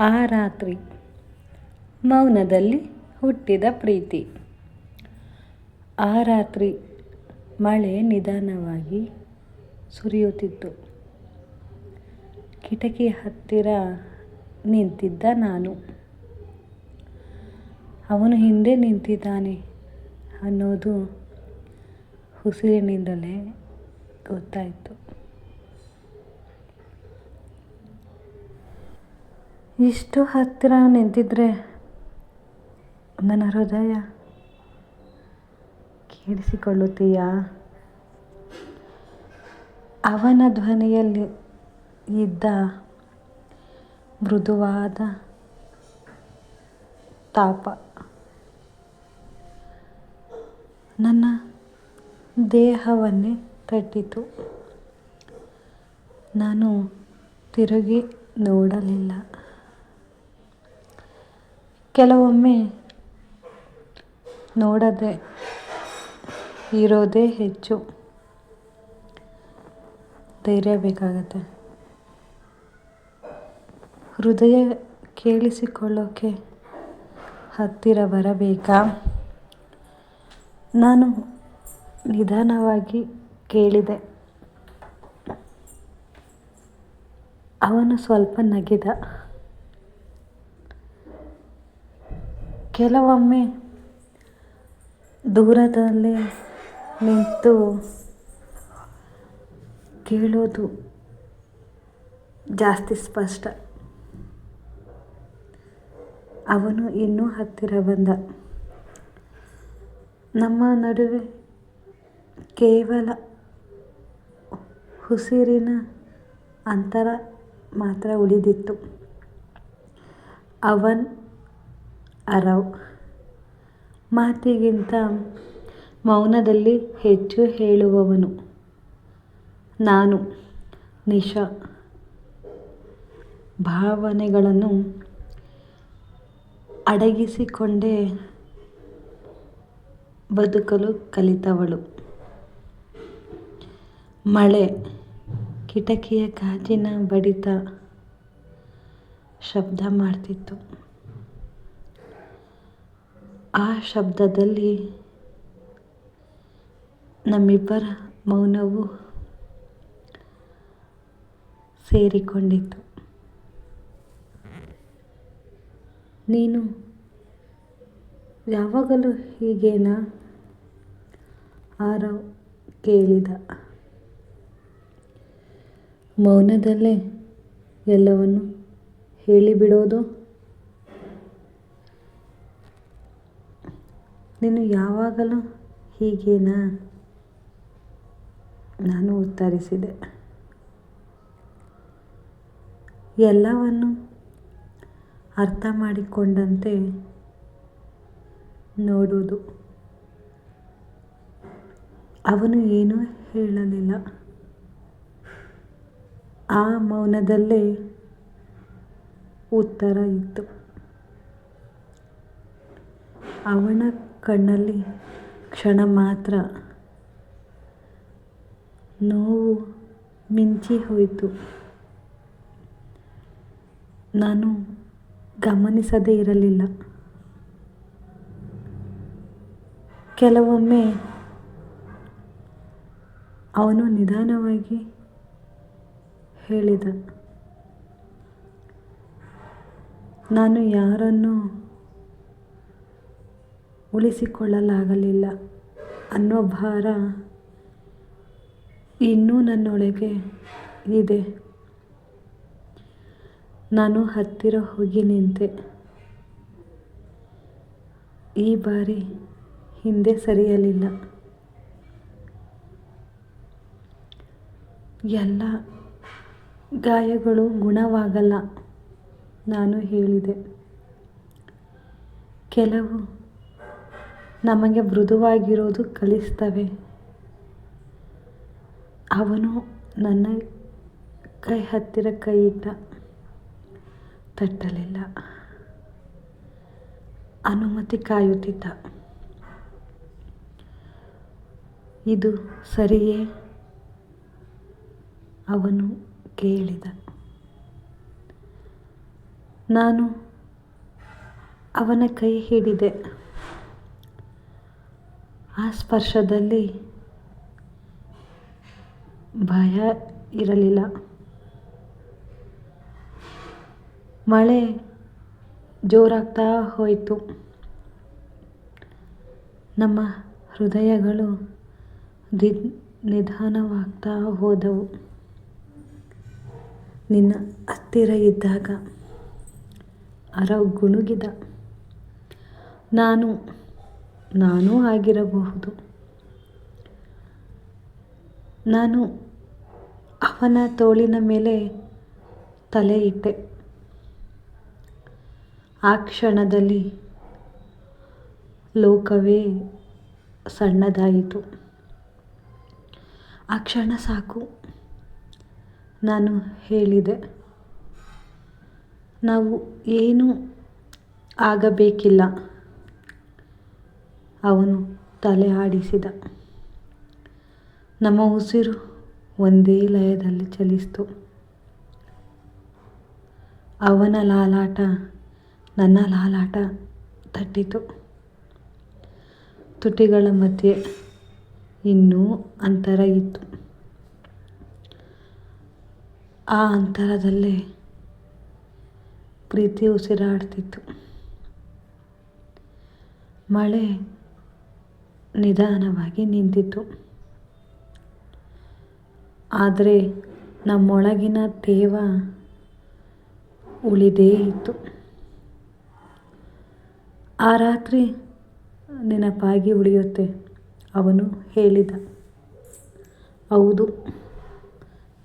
ಆ ರಾತ್ರಿ ಮೌನದಲ್ಲಿ ಹುಟ್ಟಿದ ಪ್ರೀತಿ. ಆ ರಾತ್ರಿ ಮಳೆ ನಿಧಾನವಾಗಿ ಸುರಿಯುತ್ತಿತ್ತು. ಕಿಟಕಿ ಹತ್ತಿರ ನಿಂತಿದ್ದ ನಾನು. ಅವನು ಹಿಂದೆ ನಿಂತಿದ್ದಾನೆ ಅನ್ನೋದು ಉಸಿರಿನಿಂದಲೇ ಗೊತ್ತಾಯಿತು. ಇಷ್ಟು ಹತ್ತಿರ ನಿಂತಿದ್ರೆ ನನ್ನ ಹೃದಯ ಕೇಳಿಸಿಕೊಳ್ಳುತ್ತೀಯಾ ಅವನ ಧ್ವನಿಯಲ್ಲಿ ಇದ್ದ ಮೃದುವಾದ ತಾಪ ನನ್ನ ದೇಹವನ್ನೇ ತಟ್ಟಿತು. ನಾನು ತಿರುಗಿ ನೋಡಲಿಲ್ಲ. ಕೆಲವೊಮ್ಮೆ ನೋಡದೆ ಇರೋದೇ ಹೆಚ್ಚು. ಧೈರ್ಯ ಬೇಕಾಗತ್ತೆ. ಹೃದಯ ಕೇಳಿಸಿಕೊಳ್ಳೋಕ್ಕೆ ಹತ್ತಿರ ಬರಬೇಕಾ? ನಾನು ನಿಧಾನವಾಗಿ ಕೇಳಿದೆ. ಅವನು ಸ್ವಲ್ಪ ನಗಿದ. ಕೆಲವೊಮ್ಮೆ ದೂರದಲ್ಲಿ ನಿಂತು ಕೇಳೋದು ಜಾಸ್ತಿ ಸ್ಪಷ್ಟ. ಅವನು ಇನ್ನೂ ಹತ್ತಿರ ಬಂದ. ನಮ್ಮ ನಡುವೆ ಕೇವಲ ಉಸಿರಿನ ಅಂತರ ಮಾತ್ರ ಉಳಿದಿತ್ತು. ಅವನ್ ಅರವ್. ಮಾತಿಗಿಂತ ಮೌನದಲ್ಲಿ ಹೆಚ್ಚು ಹೇಳುವವನು ನಾನು, ನಿಶಾ. ಭಾವನೆಗಳನ್ನು ಅಡಗಿಸಿಕೊಂಡೇ ಬದುಕಲು ಕಲಿತವಳು. ಮಳೆ, ಕಿಟಕಿಯ ಗಾಜಿನ ಬಡಿತ ಶಬ್ದ ಮಾಡ್ತಿತ್ತು. ಆ ಶಬ್ದದಲ್ಲಿ ನಮ್ಮಿಬ್ಬರ ಮೌನವು ಸೇರಿಕೊಂಡಿತ್ತು. ನೀನು ಯಾವಾಗಲೂ ಹೀಗೇನಾ? ಆರವ್ ಕೇಳಿದ. ಮೌನದಲ್ಲೇ ಎಲ್ಲವನ್ನು ಹೇಳಿಬಿಡೋದು? ನೀನು ಯಾವಾಗಲೂ ಹೀಗೇನಾ? ನಾನು ಉತ್ತರಿಸಿದೆ. ಎಲ್ಲವನ್ನು ಅರ್ಥ ಮಾಡಿಕೊಂಡಂತೆ ನೋಡುವುದು. ಅವನು ಏನೂ ಹೇಳಲಿಲ್ಲ. ಆ ಮೌನದಲ್ಲೇ ಉತ್ತರ ಇತ್ತು. ಅವನ ಕಣ್ಣಲ್ಲಿ ಕ್ಷಣ ಮಾತ್ರ ನೋವು ಮಿಂಚಿ ಹೋಯಿತು. ನಾನು ಗಮನಿಸದೇ ಇರಲಿಲ್ಲ. ಕೆಲವೊಮ್ಮೆ ಅವನು ನಿಧಾನವಾಗಿ ಹೇಳಿದ, ನಾನು ಯಾರನ್ನು ಉಳಿಸಿಕೊಳ್ಳಲಾಗಲಿಲ್ಲ. ಅನ್ನೋ ಭಾರ ಇನ್ನೂ ನನ್ನೊಳಗೆ ಇದೆ. ನಾನು ಹತ್ತಿರ ಹೋಗಿ ನಿಂತೆ. ಈ ಬಾರಿ ಹಿಂದೆ ಸರಿಯಲಿಲ್ಲ. ಎಲ್ಲ ಗಾಯಗಳು ಗುಣವಾಗಲ್ಲ, ನಾನು ಹೇಳಿದೆ. ಕೆಲವು ನಮಗೆ ಮೃದುವಾಗಿರೋದು ಕಲಿಸ್ತವೆ. ಅವನು ನನ್ನ ಕೈ ಹತ್ತಿರ ಕೈ ಇಟ್ಟ, ತಟ್ಟಲಿಲ್ಲ. ಅನುಮತಿ ಕಾಯುತ್ತಿದ್ದ. ಇದು ಸರಿಯೇ? ಅವನು ಕೇಳಿದ. ನಾನು ಅವನ ಕೈ ಹಿಡಿದೆ. ಆ ಸ್ಪರ್ಶದಲ್ಲಿ ಭಯ ಇರಲಿಲ್ಲ. ಮಳೆ ಜೋರಾಗ್ತಾ ಹೋಯಿತು. ನಮ್ಮ ಹೃದಯಗಳು ದಿ ನಿಧಾನವಾಗ್ತಾ ಹೋದವು. ನಿನ್ನ ಹತ್ತಿರ ಇದ್ದಾಗ ಅರ ಗುಣುಗಿದ. ನಾನು ನಾನೂ ಆಗಿರಬಹುದು. ನಾನು ಅವನ ತೋಳಿನ ಮೇಲೆ ತಲೆ ಇಟ್ಟೆ. ಆ ಕ್ಷಣದಲ್ಲಿ ಲೋಕವೇ ಸಣ್ಣದಾಯಿತು. ಆ ಕ್ಷಣ ಸಾಕು, ನಾನು ಹೇಳಿದೆ. ನಾವು ಏನೂ ಆಗಬೇಕಿಲ್ಲ. ಅವನು ತಲೆ ಆಡಿಸಿದ. ನಮ್ಮ ಉಸಿರು ಒಂದೇ ಲಯದಲ್ಲಿ ಚಲಿಸ್ತು. ಅವನ ಲಾಲಾಟ ನನ್ನ ಲಾಲಾಟ ತಟ್ಟಿತು. ತುಟಿಗಳ ಮಧ್ಯೆ ಇನ್ನೂ ಅಂತರ ಇತ್ತು. ಆ ಅಂತರದಲ್ಲೇ ಪ್ರೀತಿ ಉಸಿರಾಡ್ತಿತ್ತು. ಮಳೆ ನಿಧಾನವಾಗಿ ನಿಂತಿತು ಆದರೆ ನಮ್ಮೊಳಗಿನ ತೇವ ಉಳಿದೇ ಇತ್ತು. ಆ ರಾತ್ರಿ ನೆನಪಾಗಿ ಉಳಿಯುತ್ತೆ, ಅವನು ಹೇಳಿದ. ಹೌದು,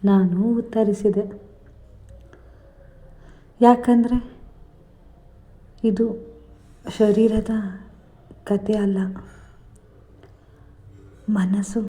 ನಾನು ಉತ್ತರಿಸಿದೆ. ಯಾಕಂದರೆ ಇದು ಶರೀರದ ಕತೆ ಅಲ್ಲ. మనసు